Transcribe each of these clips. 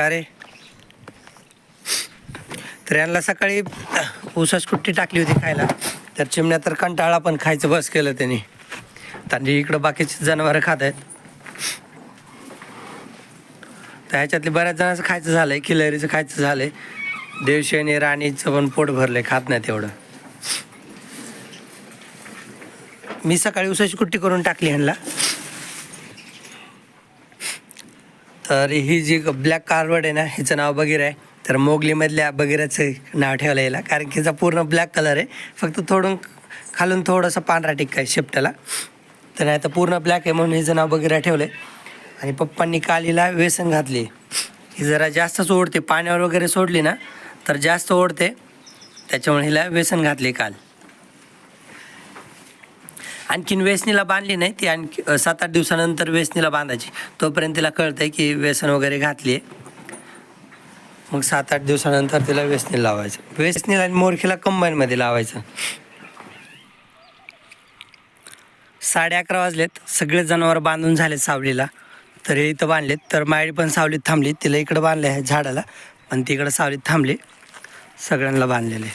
का रे? तर यांना सकाळी ऊसाच कुट्टी टाकली होती खायला. तर चिमण्या तर कंटाळा पण खायचं बस केलं त्यांनी. त्यांनी इकडं बाकीचे जनावरं खात आहेत. तर ह्याच्यातले बऱ्याच जणांचं खायचं झालंय किलरीचं खायचं झालंय. देवशेनी राणीचं पण पोट भरलंय खात नाही तेवढं मी सकाळी उसाची कुट्टी करून टाकली ह्यांना. तर ही जी ब्लॅक कार्बड आहे ना हिचं नाव बगीर आहे. तर मोगलीमधल्या बगीराचं नाव ठेवलं याला. कारण की हिचा पूर्ण ब्लॅक कलर आहे. फक्त थोडून खालून थोडंसं पांढरा टिक्का आहे शेपटाला तर नाही तर पूर्ण ब्लॅक आहे म्हणून हिचं नाव बगीरा ठेवलं आहे आणि पप्पांनी काल हिला व्यसन घातली. ही जरा जास्तच ओढते. पाण्यावर वगैरे सोडली ना तर जास्त ओढते. त्याच्यामुळे हिला व्यसन घातले काल. आणखीन वेसणीला बांधली नाही ती आणखी सात आठ दिवसानंतर वेसणीला बांधायची. तोपर्यंत तिला कळतंय की व्यसन वगैरे घातली आहे मग सात आठ दिवसानंतर तिला वेसणी लावायचं. वेसणीला आणि मोरखीला कंबाईनमध्ये लावायचं. साडे अकरा वाजलेत. सगळे जनावर बांधून झालेत सावलीला. तर हे इथं बांधलेत. तर मायडी पण सावलीत थांबली. तिला इकडं बांधले आहे झाडाला. पण तिकडं सावलीत थांबली. सगळ्यांना बांधलेले.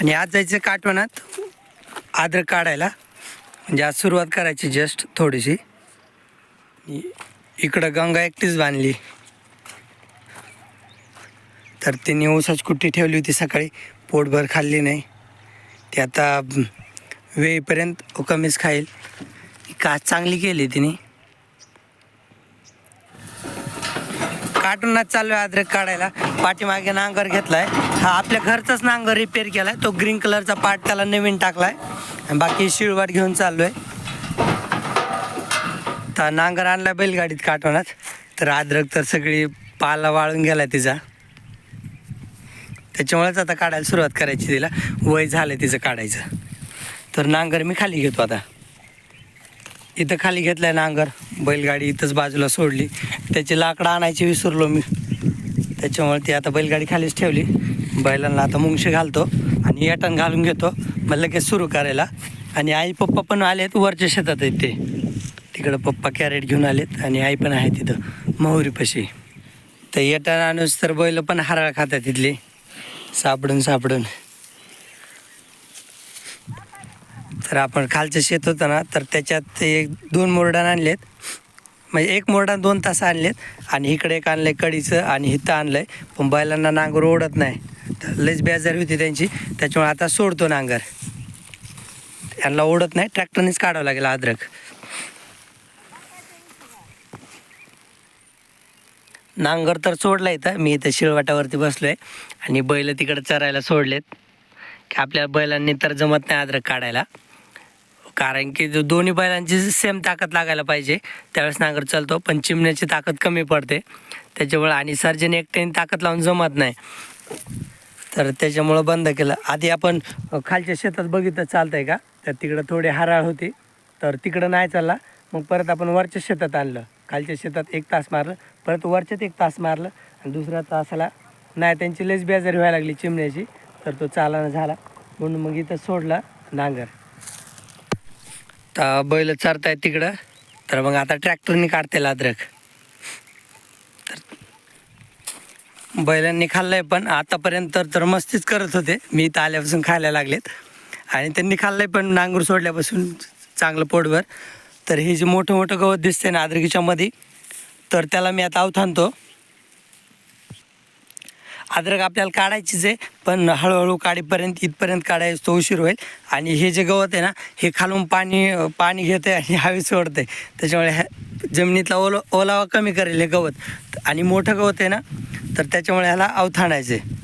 आणि आज जायचं काटवनात आद्र काढायला. म्हणजे आज सुरुवात करायची जस्ट थोडीशी. इकडं गंगा एकटीच बांधली. तर तिने ऊसाची कुट्टी ठेवली होती सकाळी. पोटभर खाल्ली नाही. ती आता वेळीपर्यंत कमीच खाईल. का चांगली केली तिने. काटूनच चालू आहे अद्रक काढायला. पाठीमागे नांगर घेतलाय. हा आपल्या घरचाच नांगर रिपेअर केलाय. तो ग्रीन कलरचा पार्ट त्याला नवीन टाकलाय. बाकी शिळवाट घेऊन चाललोय. तर नांगर आणला बैलगाडीत काटवण्यात तर अद्रक तर सगळी पाला वाळून गेला तिचा. त्याच्यामुळेच आता काढायला सुरुवात करायची तिला. वय झालं तिचं काढायचं. तर नांगर मी खाली घेतो आता. इथं खाली घेतलाय नांगर. बैलगाडी इथंच बाजूला सोडली. त्याची लाकडं आणायची विसरलो मी. त्याच्यामुळे ती आता बैलगाडी खालीच ठेवली. बैलांना आता मुंगशी घालतो आणि येटण घालून घेतो. मग लगेच सुरू करायला. आणि आई पप्पा पण आलेत वरच्या शेतात आहेत ते. तिकडं पप्पा कॅरेट घेऊन आलेत आणि आई पण आहे तिथं महुरीपाशी तर येताना आणूस तर बैल पण हराळ खातात तिथली. सापडून सापडून. तर आपण खालचं शेत होतं ना तर त्याच्यात ते एक दोन मोरडान आणलेत. म्हणजे एक मोरडान दोन तास आणलेत आणि इकडे एक आणलंय कडीचं आणि हिथं आणलंय. पण बैलांना नांगर ओढत नाही. तर लईच बेजारी होती त्यांची. त्याच्यामुळे आता सोडतो नांगर. यांना ओढत नाही ट्रॅक्टरनेच काढावं लागेल अद्रक. नांगर तर सोडला इथं मी इथं शिळवाटावरती बसलोय आणि बैल तिकडे चरायला सोडलेत. की आपल्या बैलांनी तर जमत नाही अद्रक काढायला. कारण की दोन्ही बैलांची सेम ताकद लागायला पाहिजे त्यावेळेस नांगर चालतो पण चिमण्याची ताकद कमी पडते. त्याच्यामुळे आणि सर्जन एकट्याने ताकद लावून जमत नाही. तर त्याच्यामुळं बंद केलं. आधी आपण खालच्या शेतात बघितलं चालतंय का? तर तिकडं थोडी हराळ होती. तर तिकडं नाही चालला. मग परत आपण वरच्या शेतात आणलं. खालच्या शेतात एक तास मारलं. परत वरच्यात एक तास मारलं. आणि दुसऱ्या तासाला नाही त्यांची लस बेजारी व्हायला लागली चिमण्याची. तर तो चालाना झाला. म्हणून मग इथं सोडला नांगर. तर बैल चरतायत तिकडं. तर मग आता ट्रॅक्टरने काढते अद्रक तर बैलांनी खाल्लंय पण आतापर्यंत तर मस्तीच करत होते. मी इथं आल्यापासून खायला लागलेत. आणि त्यांनी खाल्लंय पण नांगूर सोडल्यापासून चांगलं पोटभर. तर हे जे मोठं मोठं गवत दिसते ना अद्रकीच्या मध्ये तर त्याला मी आता अवथानतो अद्रक आपल्याला काढायचीच आहे पण हळूहळू काढीपर्यंत इथपर्यंत काढायचं तो उशीर होईल. आणि हे जे गवत आहे ना हे खालून पाणी पाणी घेते आणि हवी सोडते त्याच्यामुळे ह्या जमिनीतला ओल ओलावा कमी करेल हे गवत. आणि मोठं गवत आहे ना तर त्याच्यामुळे ह्याला अवथाणायचं आहे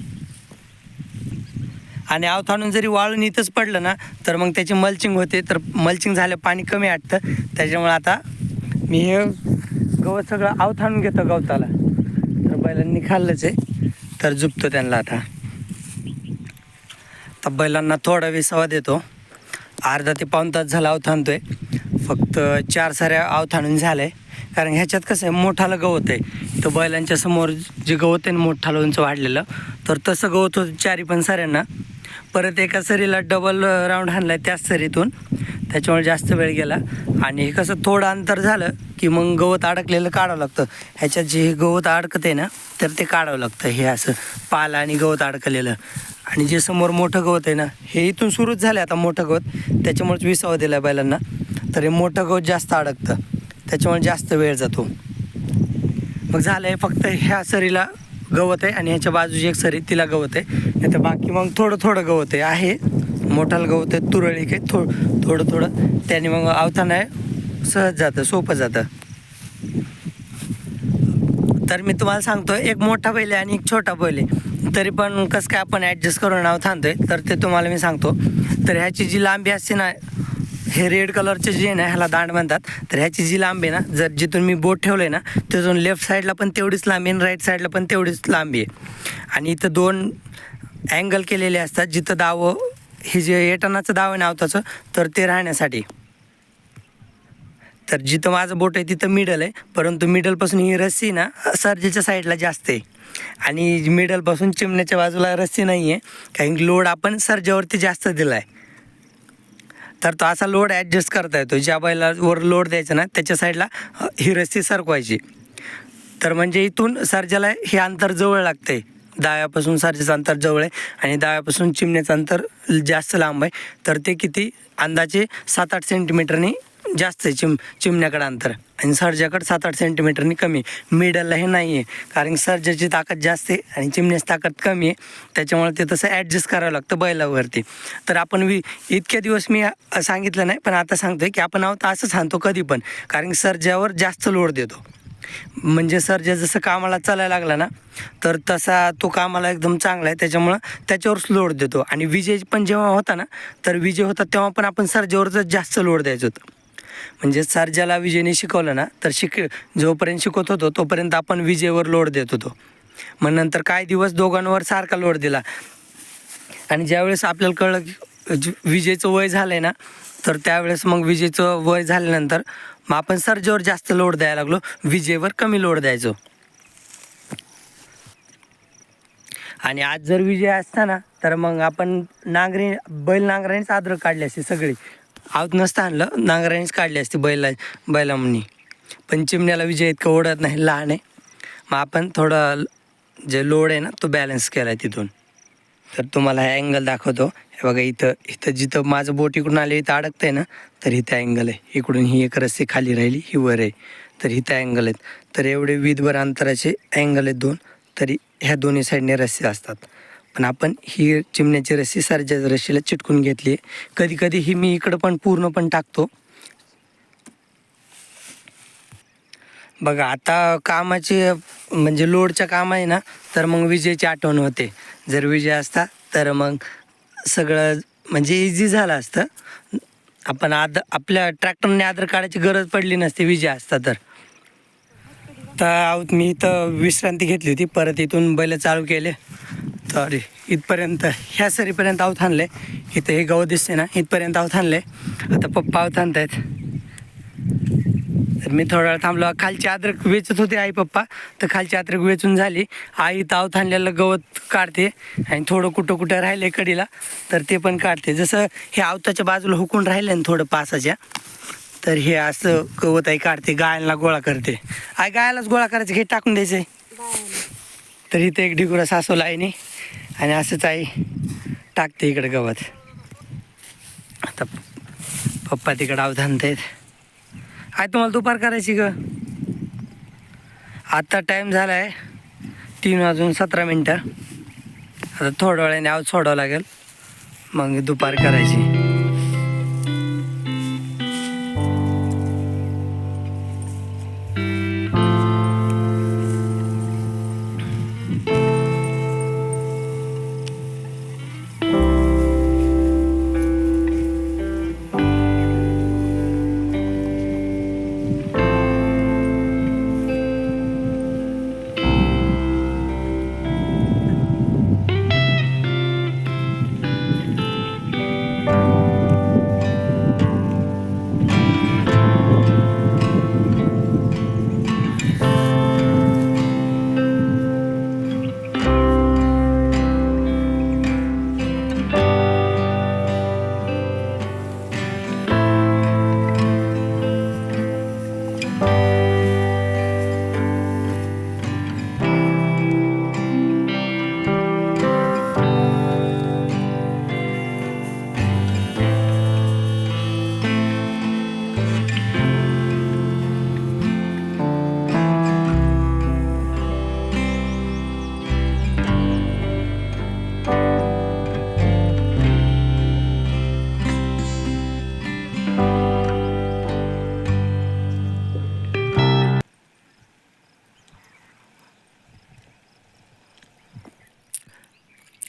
आणि अवथाणून जरी वाळून इथंच पडलं ना तर मग त्याची मल्चिंग होते तर मल्चिंग झालं पाणी कमी आटतं. त्याच्यामुळे आता मी हे गवत सगळं अवथाणून घेतो गवताला. तर बैलांनी खाल्लंच आहे. तर झुपतो त्यांना आता. तर बैलांना थोडा विसावा देतो. अर्धा ते पाऊण तास झाला अवथाणतोय फक्त चार साऱ्या अवथाणून झालंय. कारण ह्याच्यात कसं आहे मोठालं गवत आहे. तर बैलांच्या समोर जे गवत आहे ना मोठालं उंच वाढलेलं. तर तसं गवत होतं चारी पण साऱ्यांना. परत एका सरीला डबल राऊंड हाणलाय त्याच सरीतून. त्याच्यामुळे जास्त वेळ गेला. आणि हे कसं थोडं अंतर झालं की मग गवत अडकलेलं काढावं लागतं. ह्याच्यात जे गवत गवत अडकते ना तर ते काढावं लागतं. हे असं पाल आणि गवत अडकलेलं. आणि जे समोर मोठं गवत आहे ना हे इथून सुरूच झालं आता मोठं गवत. त्याच्यामुळेच विसावं दिलं बैलांना. तर हे मोठं गवत जास्त अडकतं. त्याच्यामुळे जास्त वेळ जातो. मग झालं आहे फक्त ह्या सरीला गवत आहे आणि ह्याच्या बाजूची एक सरी तिला गवत आहे. नाही तर बाकी मग थोडं थोडं गवत आहे. आहे. मोठाला गवत आहे तुरळी आहे. थो थोडं थोडं. त्याने मग आवताना सहज जातं सोपं जातं. तर मी तुम्हाला सांगतो एक मोठा बैल आहे आणि एक छोटा बैल आहे. तरी पण कसं काय आपण ॲडजस्ट करून नाव थांबतोय तर ते तुम्हाला मी सांगतो. तर ह्याची जी लांबी असते ना हे रेड कलरचे जे आहे ना ह्याला दांड म्हणतात. तर ह्याची जी लांबी आहे ना जर जिथून मी बोट ठेवलं आहे ना तिथून लेफ्ट साईडला पण तेवढीच लांबी आणि राईट साईडला पण तेवढीच लांबी आहे. आणि इथं दोन अँगल केलेले असतात जिथं दावं हे जे एटनाचं दाव आहे नावताचं तर ते राहण्यासाठी. तर जिथं माझं बोट आहे तिथं मिडल आहे. परंतु मिडलपासून ही रस्सी ना सर्जेच्या साईडला जास्त आहे. आणि मिडलपासून चिमण्याच्या बाजूला रस्सी नाही आहे कारण लोड आपण सर्जेवरती जास्त दिला आहे तर तो असा लोड ॲडजस्ट करता येतो ज्या बैला वर लोड द्यायचा ना त्याच्या साईडला ही रस्सी सरकवायची. तर म्हणजे इथून सर्जाला हे अंतर जवळ लागते दाव्यापासून सर्जाचं अंतर जवळ आहे आणि दाव्यापासून चिमण्याचं अंतर जास्त लांब आहे. तर ते किती? अंदाजे सात आठ सेंटीमीटरने जास्त आहे चिम चिमण्याकडं अंतर. आणि सर्जाकडं सात आठ सेंटीमीटरनी कमी. मिडलला हे नाही आहे कारण सर्जाची ताकद जास्त आहे आणि चिमण्याची ताकद कमी आहे. त्याच्यामुळे ते तसं ॲडजस्ट करावं लागतं बैलावरती. तर आपण वि इतके दिवस मी सांगितलं नाही पण आता सांगतोय की आपण आहोत असं सांगतो कधी पण. कारण सर्जावर जास्त लोड देतो. म्हणजे सर्जा जसं कामाला चालायला लागला ना तर तसा तो कामाला एकदम चांगला आहे. त्याच्यामुळं त्याच्यावरच लोड देतो. आणि विजय पण जेव्हा होता ना तर विजय होता तेव्हा पण आपण सर्जेवरच जास्त लोड द्यायचं. होतं म्हणजे सर्जाला विजयने शिकवलं ना तर शिक जोपर्यंत शिकवत होतो तोपर्यंत आपण विजेवर लोड देत होतो. मग नंतर काही दिवस दोघांवर सारखा लोड दिला. आणि ज्यावेळेस आपल्याला कळलं की विजेचं वय झालं आहे ना तर त्यावेळेस मग विजेचं वय झाल्यानंतर मग आपण सर्जेवर जास्त लोड द्यायला लागलो विजेवर कमी लोड द्यायचो. आणि आज जर विजय असता ना तर मग आपण नांगरी बैल नांगरानेच आदर काढले असते सगळी. आऊत नसतं आणलं. नांगरानेच काढली असते बैला बैलामनी. पण चिमण्याला विजय इतकं ओढत नाही लहान आहे. मग आपण थोडं जे लोड आहे ना तो बॅलन्स केला आहे तिथून. तर तुम्हाला हा अँगल दाखवतो. हे बघा इथं इथं जिथं माझं बोट इकडून आले इथं अडकतं आहे ना तर इथं अँगल आहे. इकडून ही एक रस्सी खाली राहिली ही वर आहे. तर इथं अँगल आहेत. तर एवढे विधभर अंतराचे अँगल आहेत दोन. तरी ह्या दोन्ही साईडने रस्से असतात. पण आपण ही चिमण्याची रस्सी सरच्या रस्सीला चिटकून घेतली. आहे कधी कधी ही मी इकडं पण पूर्ण पण टाकतो. बघा आता कामाचे म्हणजे लोडच्या काम आहे ना तर मग विजेची आठवण होते. जर विजय असता तर मग सगळं म्हणजे इझी झालं असतं. आपण आद आपल्या ट्रॅक्टरने आधार काढायची गरज पडली नसते विजय असता तर. तर आहोत मी इथं विश्रांती घेतली होती. परत इथून बैल चालू केले. तर इथपर्यंत ह्या सरीपर्यंत आहोत आणले इथं हे गवत दिसते ना इथपर्यंत आहोत आणले आता पप्पा आहोत आणतायत तर मी थोडा वेळ थांबलो. खालची अद्रक वेचत होते आई पप्पा. तर खालची अद्रक वेचून झाली. आई ताव थांबलेलं गवत काढते. आणि थोडं कुठं कुठं राहिले कडीला तर ते पण काढते. जसं हे आवताच्या बाजूला हुकून राहिले ना थोडं पासाच्या तर हे असं गवत आई काढते गायला गोळा करते. आई गायलाच गोळा करायचं हे टाकून द्यायचं तर इथे एक ढिगुरा सासवला आईने आणि असंच आई टाकते इकडं गवत. आता पप्पा तिकडं अवधानत आहेत आहे तुम्हाला दुपार करायची ग? आत्ता टाईम झाला आहे तीन वाजून सतरा मिनटं. आता थोड्या वेळाने आवाज सोडावं लागेल. मग दुपार करायची.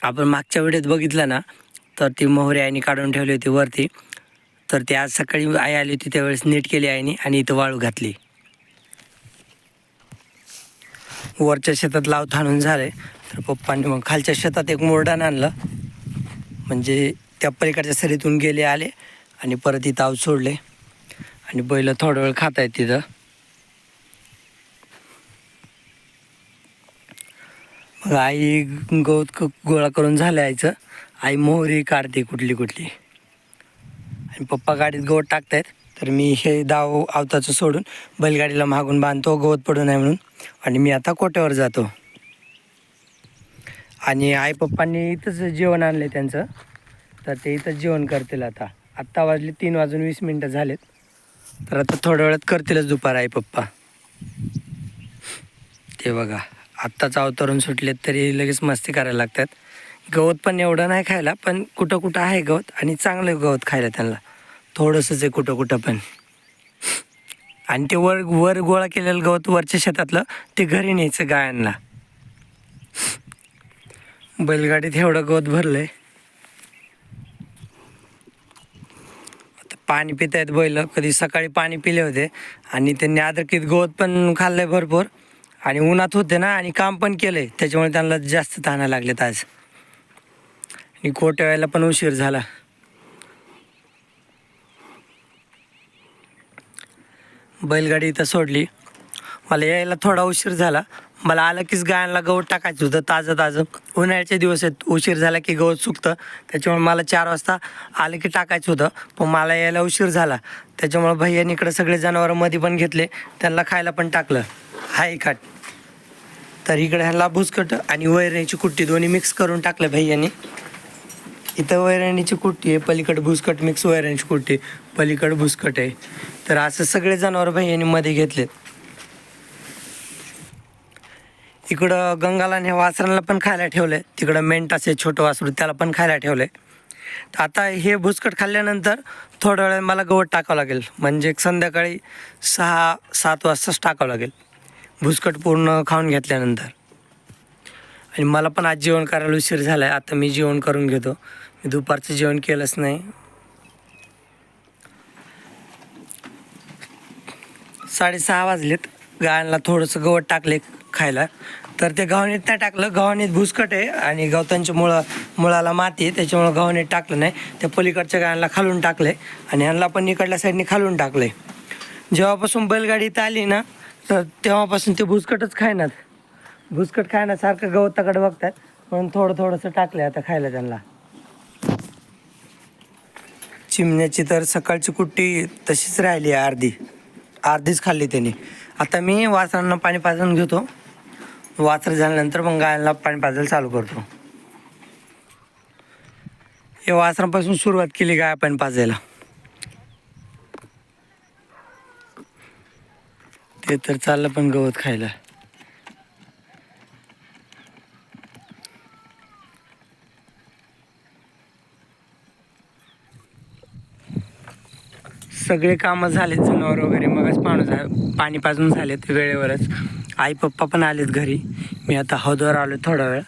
आपण मागच्या वेळेत बघितलं ना तर ती मोहरी आईने काढून ठेवली होती वरती. तर ती आज सकाळी आई आली होती त्यावेळेस नीट केली आईने आणि इथं वाळू घातली. वरच्या शेतात लाव थाणून झाले तर पप्पांनी मग खालच्या शेतात एक मोरडान आणलं. म्हणजे त्या पलीकडच्या सरीतून गेले आले आणि परत इथं आव सोडले. आणि बैल थोडा वेळ खात आहेत तिथं. आई गवत क- गोळा करून झालं आईचं आई मोहरी काढते कुठली कुठली. आणि पप्पा गाडीत गवत टाकतायत. तर मी हे दाव आवताचं सोडून बैलगाडीला मागून बांधतो. गवत पडू नये म्हणून. आणि मी आता कोट्यावर जातो. आणि आई पप्पांनी इथंच जेवण आणले त्यांचं. तर ते इथंच जेवण करतील आता. आत्ता वाजले तीन वाजून वीस मिनटं झालेत. तर आता थोड्या वेळात करतीलच दुपार आई पप्पा. ते बघा. आत्ताच अवतरून सुटलेत तरी लगेच मस्ती करायला लागतात. गवत पण एवढं नाही खायला पण कुठं कुठं आहे गवत आणि चांगलं गवत खायला त्यांना. थोडंसंच आहे कुठं कुठं पण. आणि ते वर वर गोळा केलेलं गवत वरच्या शेतातलं ते घरी न्यायचं गायांना. बैलगाडीत एवढं गवत भरलंय. आता पाणी पित आहेत बैल कधी सकाळी पाणी पिले होते आणि त्यांनी आदरकीत गवत पण खाल्लंय भरपूर. आणि उन्हात होते ना आणि काम पण केलंय. त्याच्यामुळे त्यांना जास्त ताना लागलेत आज. आणि खोट्या वेळेला पण उशीर झाला. बैलगाडी इथं सोडली. मला यायला थोडा उशीर झाला. मला आलं कीच गायांना गवत टाकायचं होतं ताजं ताजं. उन्हाळ्याचे दिवस आहेत उशीर झाला की गवत सुकतं. त्याच्यामुळे मला चार वाजता आलं की टाकायचं होतं. पण मला यायला उशीर झाला. त्याच्यामुळे भैयानी इकडं सगळे जनावरं मध्ये पण घेतले. त्यांना खायला पण टाकलं. हाय काट तर इकडे ह्याला भुसकट आणि वैरणीची कुट्टी दोन्ही मिक्स करून टाकलं भैयाने. इथं वैरणीची कुट्टी आहे पलीकडं भुसकट मिक्स वैरणीची कुट्टी पलीकड भुसकट आहे. तर असं सगळे जनावर भैयाने मध्ये घेतलेत. इकडं गंगाला आणि वासरांना पण खायला ठेवलंय. तिकडं मेंटास आहे छोटं वासरू त्याला पण खायला ठेवलंय. तर आता हे भुसकट खाल्ल्यानंतर थोड्या वेळ मला गवत टाकावं लागेल. म्हणजे संध्याकाळी सहा सात वाजताच टाकावं लागेल. भुसकट पूर्ण खाऊन घेतल्यानंतर. आणि मला पण आज जेवण करायला उशीर झाला आहे आता मी जेवण करून घेतो. मी दुपारचं जेवण केलंच नाही. साडेसहा वाजलेत. गायांना थोडंसं गवत टाकले खायला. तर ते गव्हाणीत नाही टाकलं. गव्हाणीत भुसकट आहे आणि गवतांच्या मुळं मुळाला माती आहे. त्याच्यामुळं गव्हाणीत टाकलं नाही. त्या पलीकडच्या गायांना खालून टाकलं आहे आणि ह्यांना पण इकडल्या साईडने खालून टाकलं आहे जेव्हापासून बैलगाडी इथं आली ना तर तेव्हापासून ते भुसकटच खायनात. भुसकट खायण्यासारखं गवताकडे बघतात. म्हणून थोडं थोडंसं टाकलं आता खायला त्यांना. चिमण्याची तर सकाळची कुट्टी तशीच राहिली आहे अर्धी. अर्धीच खाल्ली त्यांनी. आता मी वासरांना पाणी पाजून घेतो. वासर झाल्यानंतर मग गायांना पाणी पाजायला चालू करतो. या वासरांपासून सुरुवात केली गाय पाणी पाजायला. ते तर चाललं पण गवत खायला. सगळे कामं झालेत जनावर वगैरे. मगच पाणी झा पाणी पाजून झालेत वेळेवरच. आई पप्पा पण आलेत घरी. मी आता हौदवर आलो थोडा वेळ.